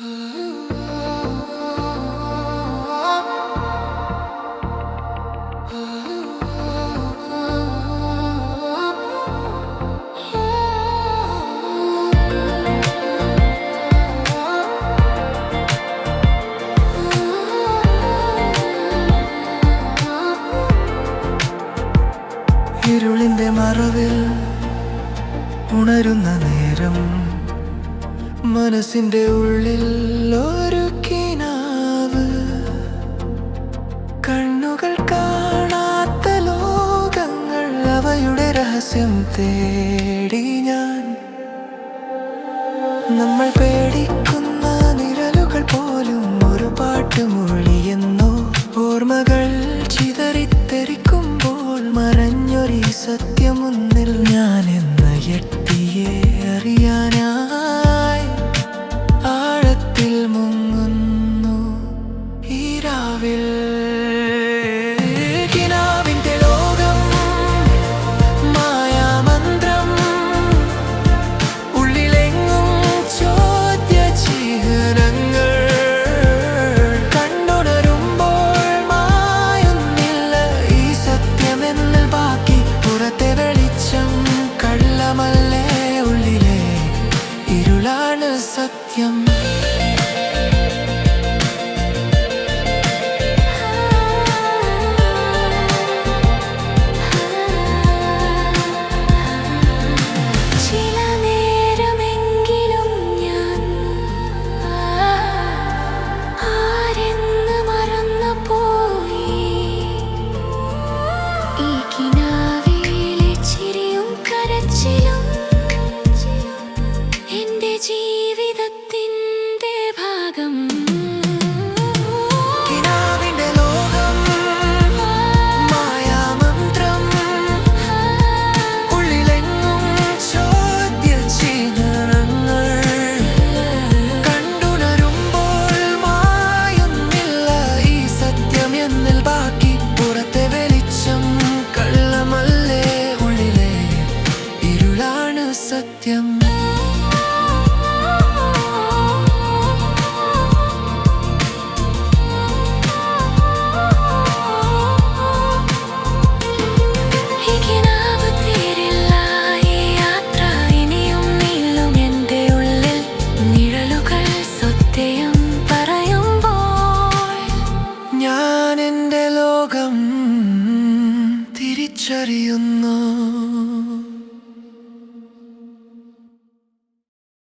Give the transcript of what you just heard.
ഇരുളിന്റെ മറവിൽ ഉണരുന്ന നേരം മനസ്സിന്റെ ഉള്ളിൽ ഒരു കിനാവ്. കണ്ണുകൾ കാണാത്ത ലോകങ്ങൾ അവയുടെ രഹസ്യം തേടി ഞാൻ. നമ്മൾ പേടിക്കുന്ന നിഴലുകൾ പോലും ഒരു പാട്ടുമൊഴിയെന്നോ ഓർമ്മകൾ ചിതറിത്തെറിക്കുമ്പോൾ മറഞ്ഞൊരു സത്യമൊന്നിൽ ഞാൻ എന്ന എട്ടിയെ അറിയാനായി ഇരുളാണ് സത്യം. In the baquí. തിരിച്ചറിയുന്നു